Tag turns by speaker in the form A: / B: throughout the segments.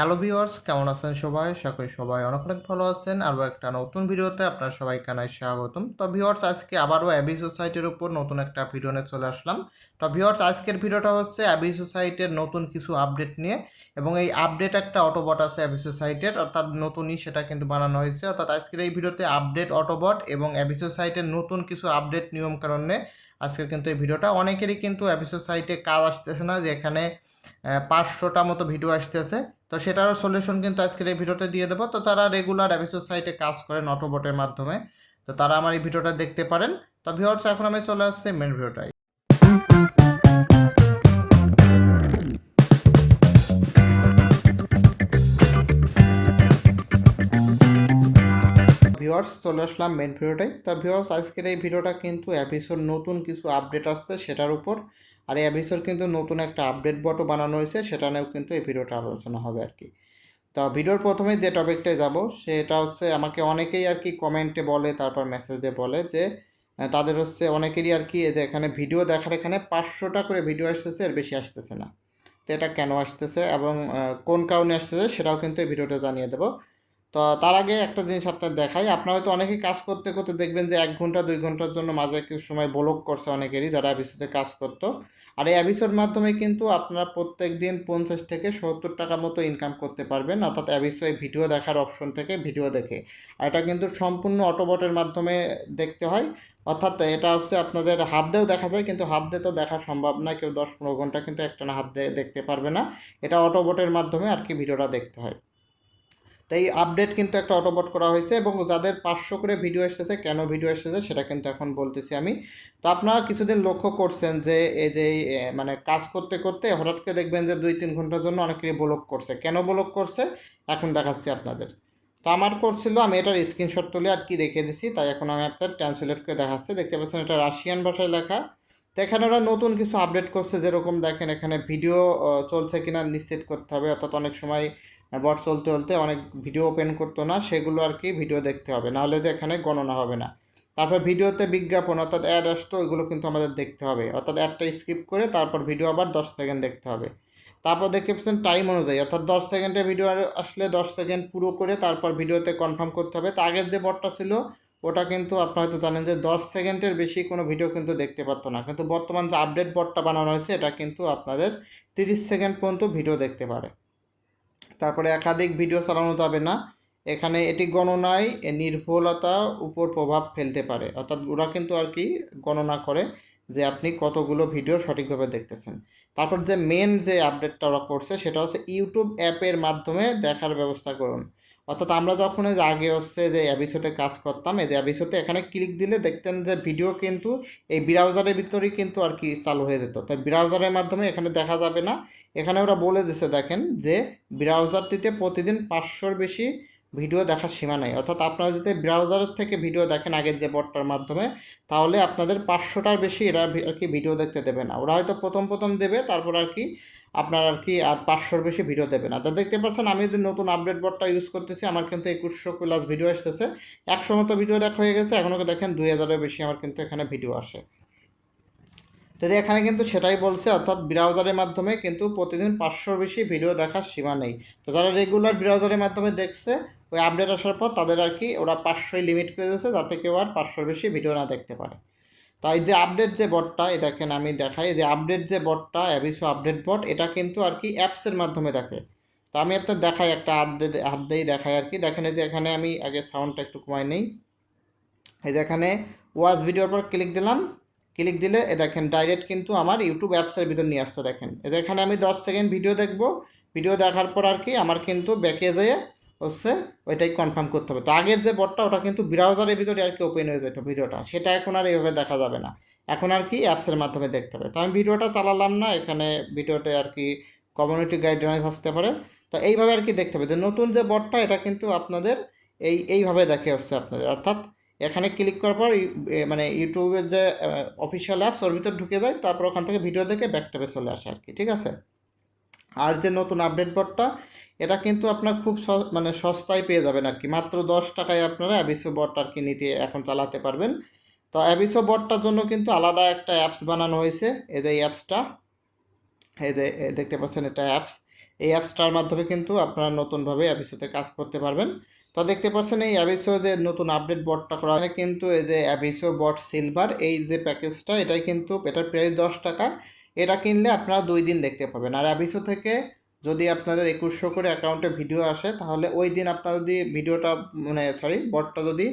A: Hello viewers কেমন আছেন সবাই? করি সবাই অনেক অনেক ভালো আছেন। আরও একটা নতুন ভিডিওতে আপনার সবাই কানাই স্বাগতম। তো ভিউয়ার্স আজকে আবারও অ্যাবি সোসাইটির উপর নতুন একটা ভিডিও নিয়ে চলে আসলাম। তো ভিউয়ার্স আজকের ভিডিওটা হচ্ছে অ্যাবি সোসাইটির নতুন কিছু আপডেট নিয়ে এবং এই আপডেট একটা অটোবট আছে অ্যাবি সোসাইটির অর্থাৎ নতুনই সেটা কিন্তু বানানো হয়েছে। অর্থাৎ আজকের এই ভিডিওতে আপডেট অটোবট এবং অ্যাবি সোসাইটির নতুন কিছু আপডেট নিয়ম কারণে আজকের কিন্তু এই ভিডিওটা। অনেকেরই কিন্তু অ্যাবি সোসাইটে কাজ আসতেছে না যে এখানে পাঁচশোটা মতো ভিডিও আসতেছে। তো সেটারও সলিউশন কিন্তু আজকের এই ভিডিওতে দিয়ে দেবো। তো তারা রেগুলার অ্যাভিসোর সাইটে কাজ করেন অটোবটের মাধ্যমে। তো তারা আমার এই ভিডিওটা দেখতে পারেন। তো ভিউয়ার্স এখন আমি চলে আসছি মেন ভিডিওটাই ভিউয়ার্স চলে আসলাম মেন ভিডিওটাই তো ভিউয়ার্স আজকের এই ভিডিওটা কিন্তু অ্যাভিসোর নতুন কিছু আপডেট আসছে সেটার উপর। আর এই অ্যাভিসোর কিন্তু নতুন একটা আপডেট বটও বানানো হয়েছে, সেটা নিয়েও কিন্তু এই ভিডিওটা আলোচনা হবে আর কি। তো ভিডিওর প্রথমে যে টপিকটায় যাব, সেটা হচ্ছে আমাকে অনেকেই আর কি কমেন্টে বলে, তারপর মেসেজে বলে যে তাদের হচ্ছে অনেকেরই আর কি যে এখানে ভিডিও দেখার এখানে পাঁচশোটা করে ভিডিও আসতেছে, এর বেশি আসতেছে না। তো এটা কেন আসতেছে এবং কোন কারণে আসতেছে, সেটাও কিন্তু এই ভিডিওটা জানিয়ে দেবো। তো তার আগে একটা জিনিস আপনার দেখাই। আপনার হয়তো অনেকেই কাজ করতে করতে দেখবেন যে এক ঘণ্টা, দুই ঘণ্টার জন্য মাঝে সময় ব্লক করছে অনেকেরই যারা অ্যাবিসিতে কাজ করতো। আর এই অ্যাবিসোর মাধ্যমে কিন্তু আপনারা প্রত্যেক দিন পঞ্চাশ থেকে সত্তর টাকা মতো ইনকাম করতে পারবেন। অর্থাৎ অ্যাবিসো এই ভিডিও দেখার অপশন থেকে ভিডিও দেখে। আর এটা কিন্তু সম্পূর্ণ অটোবটের মাধ্যমে দেখতে হয়। অর্থাৎ এটা হচ্ছে আপনাদের হাত দিয়েও দেখা যায়, কিন্তু হাত দিয়ে তো দেখা সম্ভব না। কেউ দশ পনেরো ঘণ্টা কিন্তু একটানা হাত দিয়ে দেখতে পারবে না। এটা অটোবটের মাধ্যমে আর কি ভিডিওটা দেখতে হয়। তো এই আপডেট কিন্তু একটা অটোবট করা হয়েছে এবং যাদের পাঁচশো করে ভিডিও এসেছে, কেন ভিডিও এসেছে সেটা কিন্তু এখন বলতেছি আমি। তো আপনারা কিছুদিন লক্ষ্য করছেন যে এই যে মানে কাজ করতে করতে হঠাৎ করে দেখবেন যে দুই তিন ঘণ্টার জন্য অনেকেই ব্লক করছে। কেন ব্লক করছে? এখন দেখাচ্ছি আপনাদের। তো আমার করছিল, আমি এটার স্ক্রিনশট তুলে আর কি রেখে দিছি, তাই এখন আমি আপনার ট্রান্সলেট করে দেখাচ্ছি। দেখতে পাচ্ছেন এটা রাশিয়ান ভাষায় লেখা। তো এখানে ওরা নতুন কিছু আপডেট করছে, যেরকম দেখেন এখানে ভিডিও চলছে কিনা নিশ্চিত করতে হবে। অর্থাৎ অনেক সময় বট চলতে চলতে অনেক ভিডিও ওপেন করতো না, সেগুলো আর কি ভিডিও দেখতে হবে নাহলে যে এখানে গণনা হবে না। তারপর ভিডিওতে বিজ্ঞাপন, অর্থাৎ অ্যাড আসতো, ওইগুলো কিন্তু আমাদের দেখতে হবে। অর্থাৎ অ্যাডটা স্কিপ করে তারপর ভিডিও আবার দশ সেকেন্ড দেখতে হবে। তারপর দেখতে পাচ্ছেন টাইম অনুযায়ী, অর্থাৎ দশ সেকেন্ডের ভিডিও আসলে দশ সেকেন্ড পুরো করে তারপর ভিডিওতে কনফার্ম করতে হবে। তো আগের যে বটটা ছিল, ওটা কিন্তু আপনারা হয়তো জানেন যে দশ সেকেন্ডের বেশি কোনো ভিডিও কিন্তু দেখতে পারতো না। কিন্তু বর্তমান যে আপডেট বটটা বানানো হয়েছে, এটা কিন্তু আপনাদের তিরিশ সেকেন্ড পর্যন্ত ভিডিও দেখতে পারে। তারপরে একাধিক ভিডিও চালানো যাবে না। এখানে এটি গণনায় নির্ভুলতার উপর প্রভাব ফেলতে পারে। অর্থাৎ ওরা কিন্তু আর কি গণনা করে যে আপনি কতগুলো ভিডিও সঠিকভাবে দেখতেছেন। তারপর যে মেন যে আপডেটটা ওরা করছে, সেটা হচ্ছে ইউটিউব অ্যাপের মাধ্যমে দেখার ব্যবস্থা করুন। অর্থাৎ আমরা যখন যে আগে হচ্ছে যে অ্যাবিসোতে কাজ করতাম, এই যে অ্যাবিসোতে এখানে ক্লিক দিলে দেখতেন যে ভিডিও কিন্তু এই ব্রাউজারের ভিতরেই কিন্তু আর কি চালু হয়ে যেত। তাই ব্রাউজারের মাধ্যমে এখানে দেখা যাবে না এখানে ওরা বলে দিচ্ছে দেখেন, যে ব্রাউজারটিতে প্রতিদিন পাঁচশোর বেশি ভিডিও দেখার সীমা নেই। অর্থাৎ আপনারা যদি ব্রাউজারের থেকে ভিডিও দেখেন আগের যে বটটার মাধ্যমে, তাহলে আপনাদের পাঁচশোটার বেশি এরা আর কি ভিডিও দেখতে দেবে না। ওরা হয়তো প্রথম প্রথম দেবে, তারপর আর কি আপনার আর কি আর পাঁচশোর বেশি ভিডিও দেবে না। তা দেখতে পাচ্ছেন, আমি যদি নতুন আপডেট বটটা ইউজ করতেছি, আমার কিন্তু একুশশো প্লাস ভিডিও আসতেছে। একশো মতো ভিডিও দেখা হয়ে গেছে এখনও দেখেন দুই হাজারের বেশি আমার কিন্তু এখানে ভিডিও আসে। তো যে এখানে কিন্তু সেটাই বলছে, অর্থাৎ ব্রাউজারের মাধ্যমে কিন্তু প্রতিদিন পাঁচশোর বেশি ভিডিও দেখার সীমা নেই। তো যারা রেগুলার ব্রাউজারের মাধ্যমে দেখছে, ওই আপডেট আসার পর তাদের আর কি ওরা পাঁচশোই লিমিট করে দিয়েছে, যাতে কেউ আর পাঁচশোর বেশি ভিডিও না দেখতে পারে। তো এই যে আপডেট যে বটটা দেখেন আমি দেখাই যে আপডেট যে বটটা অ্যাভিসো আপডেট বট এটা কিন্তু আর কি অ্যাপসের মাধ্যমে দেখে। তো আমি আপনার দেখাই, একটা হাত দিয়ে, হাত দিয়েই দেখাই আর কি। দেখেন যে এখানে আমি আগে সাউন্ডটা একটু কমাই নেই। এই যে এখানে ওয়াচ ভিডিওর পর ক্লিক দিলাম। ক্লিক দিলে, এ দেখেন ডাইরেক্ট কিন্তু আমার ইউটিউব অ্যাপসের ভিতর নিয়ে আসতে দেখেন। এখানে আমি দশ সেকেন্ড ভিডিও দেখব। ভিডিও দেখার পর আর কি আমার কিন্তু ব্যাকে যেয়ে হচ্ছে ওইটাই কনফার্ম করতে হবে। তো আগের যে বটটা ওটা কিন্তু ব্রাউজারের ভিতরে আর কি ওপেন হয়ে যেত ভিডিওটা। সেটা এখন আর এইভাবে দেখা যাবে না। এখন আর কি অ্যাপসের মাধ্যমে দেখতে হবে। তো আমি ভিডিওটা চালালাম না, এখানে ভিডিওতে আর কি কমিউনিটি গাইডলাইন্স আসতে পারে। তো এইভাবে আর কি দেখতে হবে। যে নতুন যে বটটা এটা কিন্তু আপনাদের এই, এইভাবে দেখে হচ্ছে আপনাদের। অর্থাৎ এখানে ক্লিক করার পর মানে ইউটিউবের যে অফিসিয়াল অ্যাপস ওর ভিতর ঢুকে যায়, তারপর ওখান থেকে ভিডিও দেখে ব্যাকটাপে চলে আসে আর কি, ঠিক আছে? আর যে নতুন আপডেট বটটা এটা কিন্তু আপনার খুব মানে সস্তায় পেয়ে যাবেন আর কি। মাত্র দশ টাকায় আপনারা অ্যাবিসো বট আর কি নিতে এখন চালাতে পারবেন। তো অ্যাবিসো বটটার জন্য কিন্তু আলাদা একটা অ্যাপস বানানো হয়েছে, এই যে অ্যাপসটা এই যে দেখতে পাচ্ছেন এটা অ্যাপস এই অ্যাপসটার মাধ্যমে কিন্তু আপনারা নতুনভাবে অ্যাবিসোতে কাজ করতে পারবেন। তো দেখতে পাচ্ছেন এই অ্যাবিসো যে নতুন আপডেট বটটা করা হয় কিন্তু এই যে অ্যাবিসো বট সিলভার এই যে প্যাকেজটা এটাই কিন্তু এটার প্রাইস দশ টাকা। এটা কিনলে আপনারা দুই দিন দেখতে পাবেন। আর অ্যাবিসো থেকে যদি আপনাদের একুশশো করে অ্যাকাউন্টে ভিডিও আসে, তাহলে ওই দিন আপনারা যদি ভিডিওটা মানে সরি বটটা যদি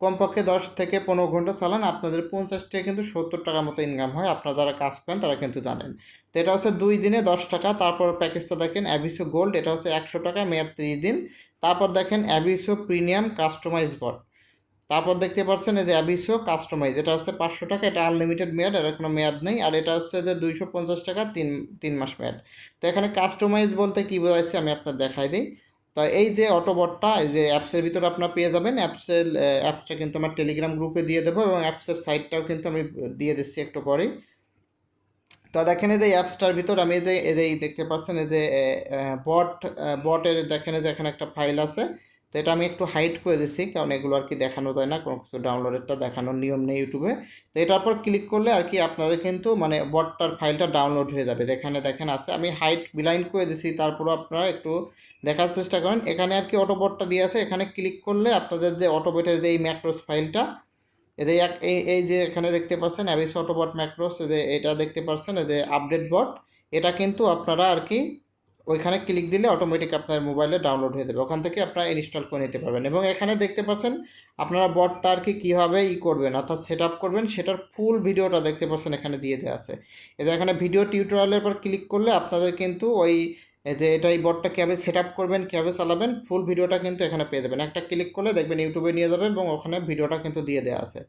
A: কমপক্ষে দশ থেকে পনেরো ঘণ্টা চালান, আপনাদের পঞ্চাশ থেকে কিন্তু সত্তর টাকা মতো ইনকাম হয়। আপনারা যারা কাজ করেন, তারা কিন্তু জানেন। তো এটা হচ্ছে দুই দিনে দশ টাকা। তারপর প্যাকেজটা দেখেন অ্যাবিসো গোল্ড এটা হচ্ছে একশো টাকা, মেয়াদ ত্রিশ দিন। তারপর দেখেন অ্যাবিসো প্রিমিয়াম কাস্টমাইজ বট তারপর দেখতে পাচ্ছেন এই যে অ্যাবিসো কাস্টমাইজ এটা হচ্ছে পাঁচশো টাকা, এটা আনলিমিটেড মেয়াদ এর কোনো মেয়াদ নেই। আর এটা হচ্ছে যে দুইশো পঞ্চাশ টাকা, তিন তিন মাস মেয়াদ। তো এখানে কাস্টমাইজ বলতে কী বোঝাচ্ছি আমি আপনার দেখাই দিই। তো এই যে অটোবটটা এই যে অ্যাপসের ভিতরে আপনার পেয়ে যাবেন। অ্যাপসের অ্যাপসটা কিন্তু আমার টেলিগ্রাম গ্রুপে দিয়ে দেবো এবং অ্যাপসের সাইটটাও কিন্তু আমি দিয়ে দিচ্ছি একটু পরেই। তো দেখেন এই যে অ্যাপসটার ভিতর আমি যে এই যে দেখতে পাচ্ছেন, এই যে বট বটের দেখেন যে এখানে একটা ফাইল আছে। তো এটা আমি একটু হাইড করে দিচ্ছি কারণ এগুলো আর কি দেখানো যায় না, কোনো কিছু ডাউনলোডেরটা দেখানোর নিয়ম নেই ইউটিউবে। তো এটার পর ক্লিক করলে আর কি আপনাদের কিন্তু মানে বটটার ফাইলটা ডাউনলোড হয়ে যাবে। যেখানে দেখেন আছে, আমি হাইট বিলাইন্ড করে দিছি, তারপরও আপনারা একটু দেখার চেষ্টা করেন। এখানে আর কি অটোবটটা দিয়ে আছে, এখানে ক্লিক করলে আপনাদের যে অটোবটের যে এই ম্যাক্রোস ফাইলটা যে এক, এই যে এখানে দেখতে পাচ্ছেন অ্যাবিস অটোবট ম্যাক্রোস যে এটা দেখতে পাচ্ছেন যে আপডেট বট এটা কিন্তু আপনারা আর কি ওইখানে ক্লিক দিলে অটোমেটিক আপনার মোবাইলে ডাউনলোড হয়ে যাবে। ওখান থেকে আপনারা ইনস্টল করে নিতে পারবেন। এবং এখানে দেখতে পাচ্ছেন, আপনারা বটটা আর কি কীভাবে ই করবেন, অর্থাৎ সেট করবেন, সেটার ফুল ভিডিওটা দেখতে পাচ্ছেন, এখানে দিয়ে দেওয়া আছে। এদের এখানে ভিডিও টিউটোরিয়ালের পর ক্লিক করলে আপনাদের কিন্তু ওই যে এটা এই বটটা কীভাবে সেট আপ করবেন, কীভাবে চালাবেন ফুল ভিডিওটা কিন্তু এখানে পেয়ে যাবেন। একটা ক্লিক করলে দেখবেন ইউটিউবে নিয়ে যাবে এবং ওখানে ভিডিওটা কিন্তু দিয়ে দেওয়া আছে।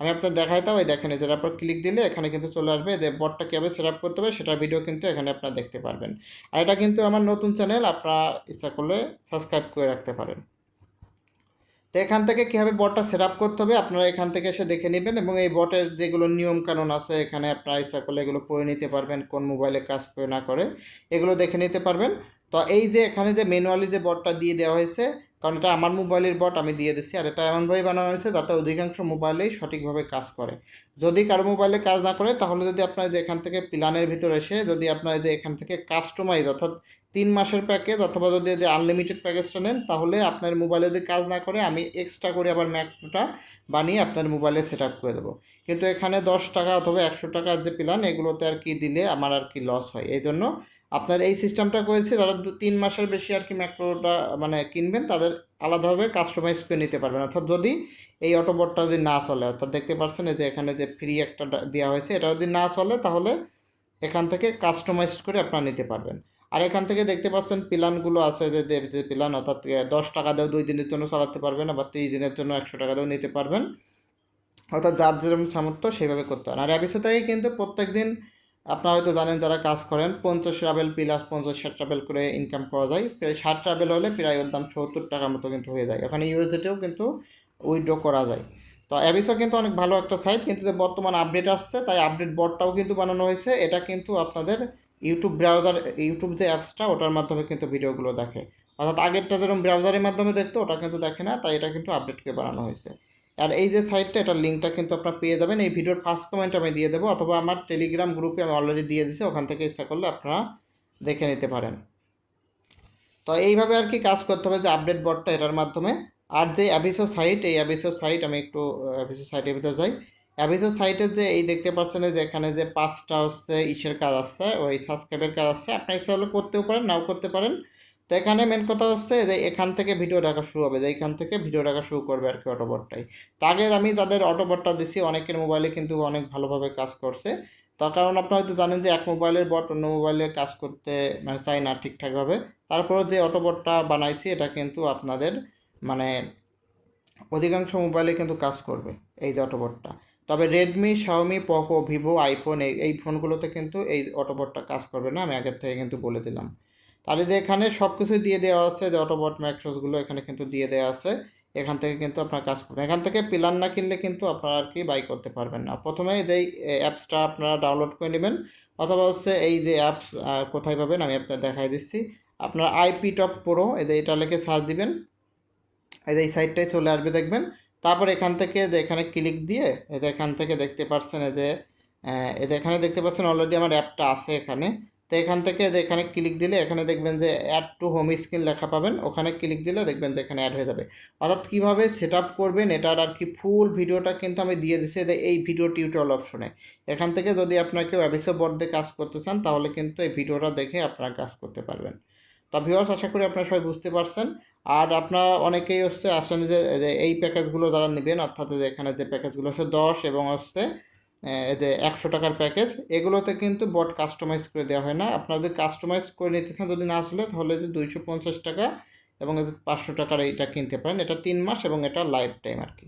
A: আমি আপনার দেখাইতাম ওই দেখেন এদের উপর ক্লিক দিলে এখানে কিন্তু চলে আসবে। যে বটটা কীভাবে সেট আপ করতে হবে সেটা ভিডিও কিন্তু এখানে আপনারা দেখতে পারবেন। আর এটা কিন্তু আমার নতুন চ্যানেল আপনারা ইচ্ছা করলে সাবস্ক্রাইব করে রাখতে পারেন। তো এখান থেকে কীভাবে বটটা সেট আপ করতে হবে আপনারা এখান থেকে এসে দেখে নেবেন এবং এই বটের যেগুলো নিয়ম কানুন আছে, এখানে আপনারা ইচ্ছা করলে এগুলো পড়ে নিতে পারবেন, কোন মোবাইলে কাজ করে না করে, এগুলো দেখে নিতে পারবেন। তো এই যে এখানে যে ম্যানুয়ালি যে বটটা দিয়ে দেওয়া হয়েছে, কারণ এটা আমার মোবাইলের বট, আমি দিয়ে দিচ্ছি আর এটা এমনভাবে বানানো হয়েছে যাতে অধিকাংশ মোবাইলেই সঠিকভাবে কাজ করে। যদি কারও মোবাইলে কাজ না করে, তাহলে যদি আপনার যে এখান থেকে প্ল্যানের ভিতরে এসে যদি আপনার যে এখান থেকে কাস্টমাইজ অর্থাৎ তিন মাসের প্যাকেজ অথবা যদি যে আনলিমিটেড প্যাকেজটা নেন, তাহলে আপনার মোবাইলে যদি কাজ না করে, আমি এক্সট্রা করে আবার ম্যাকটা বানিয়ে আপনার মোবাইলে সেট আপ করে দেবো। কিন্তু এখানে দশ টাকা অথবা একশো টাকার যে প্ল্যান এগুলোতে আর কি দিলে আমার আর কি লস হয়। এই জন্য আপনার এই সিস্টেমটা করেছে, যারা দু, তিন মাসের বেশি আর কি ম্যাক্রোটা মানে কিনবেন, তাদের আলাদাভাবে কাস্টমাইজ করে নিতে পারবেন। অর্থাৎ যদি এই অটোবটটা যদি না চলে, অর্থাৎ দেখতে পাচ্ছেন যে এখানে যে ফ্রি একটা দেওয়া হয়েছে, এটা যদি না চলে, তাহলে এখান থেকে কাস্টমাইজ করে আপনারা নিতে পারবেন। আর এখান থেকে দেখতে পাচ্ছেন প্ল্যানগুলো আছে যে প্ল্যান অর্থাৎ দশ টাকা দিয়েও দুই দিনের জন্য চালাতে পারবেন আবার তিরিশ দিনের জন্য একশো টাকা দিয়েও নিতে পারবেন। অর্থাৎ যার যেরকম সামর্থ্য সেইভাবে করতে পারেন। আর অ্যাবিসো থেকে কিন্তু প্রত্যেক দিন আপনারা হয়তো জানেন যারা কাজ করেন, পঞ্চাশ ট্রাভেল প্লাস পঞ্চাশ ষাট ট্রাভেল করে ইনকাম করা যায়। প্রায় ষাট ট্রাভেল হলে প্রায় ওর দাম সত্তর টাকার মতো কিন্তু হয়ে যায়। ওখানে ইউএসডিতেও কিন্তু উইথড্র করা যায়। তো অ্যাবিসো কিন্তু অনেক ভালো একটা সাইট কিন্তু যে বর্তমান আপডেট আসছে, তাই আপডেট বটটাও কিন্তু বানানো হয়েছে। এটা কিন্তু আপনাদের ইউটিউব ব্রাউজার ইউটিউব যে অ্যাপসটা ওটার মাধ্যমে কিন্তু ভিডিওগুলো দেখে। অর্থাৎ আগেরটা যেরকম ব্রাউজারের মাধ্যমে দেখতো, ওটা কিন্তু দেখে না, তাই এটা কিন্তু আপডেটকে বাড়ানো হয়েছে। আর এই যে সাইটটা এটার লিঙ্কটা কিন্তু আপনারা পেয়ে যাবেন। এই ভিডিওর ফার্স্ট কমেন্ট আমি দিয়ে দেবো, অথবা আমার টেলিগ্রাম গ্রুপে আমি অলরেডি দিয়ে দিয়েছি, ওখান থেকে ইচ্ছা করলে আপনারা দেখে নিতে পারেন। তো এইভাবে আর কি কাজ করতে হবে যে আপডেট বটটা এটার মাধ্যমে। আর যে অ্যাভিসো সাইট এই অ্যাভিসো সাইট আমি একটু অ্যাভিসো সাইটের ভিতরে যাই। অ্যাভিসো সাইটে যে এই দেখতে পাচ্ছেন যে এখানে যে পাঁচটা হচ্ছে ইসের কাজ আসছে ওই সাবস্ক্রাইবের কাজ আসছে আপনার ইচ্ছা হলে করতেও পারেন, নাও করতে পারেন। তো এখানে মেন কথা হচ্ছে যে এখান থেকে ভিডিও দেখা শুরু হবে, যে এখান থেকে ভিডিও দেখা শুরু করবে আর কি অটোবটটাই তো আগে আমি তাদের অটোবটটা দিছি, অনেকের মোবাইলে কিন্তু অনেক ভালোভাবে কাজ করছে। তার কারণ আপনারা হয়তো জানেন যে এক মোবাইলের বট অন্য মোবাইলে কাজ করতে মানে চাই না ঠিকঠাকভাবে। তারপরে যে অটোবটটা বানাইছি, এটা কিন্তু আপনাদের মানে অধিকাংশ মোবাইলে কিন্তু কাজ করবে, এই যে অটোবটটা তবে Redmi Xiaomi Poco Vivo iPhone এই ফোনগুলোতে কিন্তু এই অটোবটটা কাজ করবে না। আমি আগের থেকে কিন্তু বলে দিলাম। তাহলে যে এখানে সব কিছুই দিয়ে দেওয়া আছে, যে অটোবট ম্যাক্সোসগুলো এখানে কিন্তু দিয়ে দেওয়া আছে, এখান থেকে কিন্তু আপনার কাজ করবেন। এখান থেকে প্ল্যান না কিনলে কিন্তু আপনারা আর কি বাই করতে পারবেন না। প্রথমে যেই অ্যাপসটা আপনারা ডাউনলোড করে নেবেন, অথবা হচ্ছে এই যে অ্যাপস কোথায় পাবেন আমি আপনার দেখাই দিচ্ছি। আপনার আইপি টপ প্রো এই যে এটা লিখে সার্চ দিবেন, এই যে এই সাইটটাই চলে আসবে দেখবেন। তারপর এখান থেকে যে এখানে ক্লিক দিয়ে এই যে এখান থেকে দেখতে পাচ্ছেন এই যে এই যে এখানে দেখতে পাচ্ছেন অলরেডি আমার অ্যাপটা আছে এখানে। তো এখান থেকে যে এখানে ক্লিক দিলে এখানে দেখবেন যে অ্যাড টু হোম স্ক্রিন লেখা পাবেন। ওখানে ক্লিক দিলে দেখবেন যে এখানে অ্যাড হয়ে যাবে। অর্থাৎ কীভাবে সেট আপ করবেন এটার আর কি ফুল ভিডিওটা কিন্তু আমি দিয়ে দিচ্ছি যে এই ভিডিও টিউটোরিয়াল অপশনে এখান থেকে যদি আপনার কেউ বোর্ড কাজ করতে চান, তাহলে কিন্তু এই ভিডিওটা দেখে আপনারা কাজ করতে পারবেন। তা ভিউয়ার্স আশা করি আপনারা সবাই বুঝতে পারছেন। আর আপনারা অনেকেই হচ্ছে আসেন যে এই প্যাকেজগুলো যারা নেবেন, অর্থাৎ এখানে যে প্যাকেজগুলো হচ্ছে দশ এবং হচ্ছে যে একশো টাকার প্যাকেজ এগুলোতে কিন্তু বট কাস্টমাইজ করে দেওয়া হয় না। আপনারা যদি কাস্টমাইজ করে নিতে চান, যদি না আসলে, তাহলে যে দুইশো পঞ্চাশ টাকা এবং পাঁচশো টাকার এইটা কিনতে পারেন। এটা তিন মাস এবং এটা লাইফ টাইম আর কি।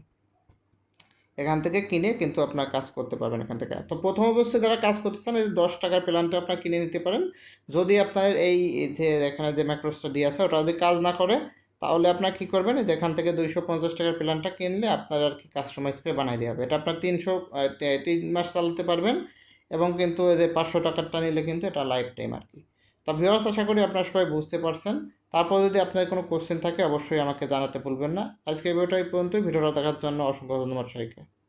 A: এখান থেকে কিনে কিন্তু আপনার কাজ করতে পারবেন এখান থেকে। তো প্রথম অবস্থায় যারা কাজ করতে চান, এই দশ টাকার প্ল্যানটা আপনার কিনে নিতে পারেন। যদি আপনার এই যে এখানে যে ম্যাক্রোসটা দিয়ে আছে, ওটা যদি কাজ না করে তাহলে আপনার কী করবেন? এখান থেকে দুইশো পঞ্চাশ টাকার প্ল্যানটা কিনলে আপনার আর কি কাস্টমাইজ করে বানিয়ে দেওয়া হবে। এটা আপনার তিনশো তিন মাস চালাতে পারবেন এবং কিন্তু যে পাঁচশো টাকারটা নিলে কিন্তু এটা লাইফ টাইম আর কি। তা ভিওয়ার্স আশা করি আপনারা সবাই বুঝতে পারছেন। তারপর যদি আপনার কোনো কোশ্চেন থাকে, অবশ্যই আমাকে জানাতে ভুলবেন না। আজকে ভিডিওটা এই পর্যন্তই। ভিডিওটা দেখার জন্য অসংখ্য ধন্যবাদ সবাইকে।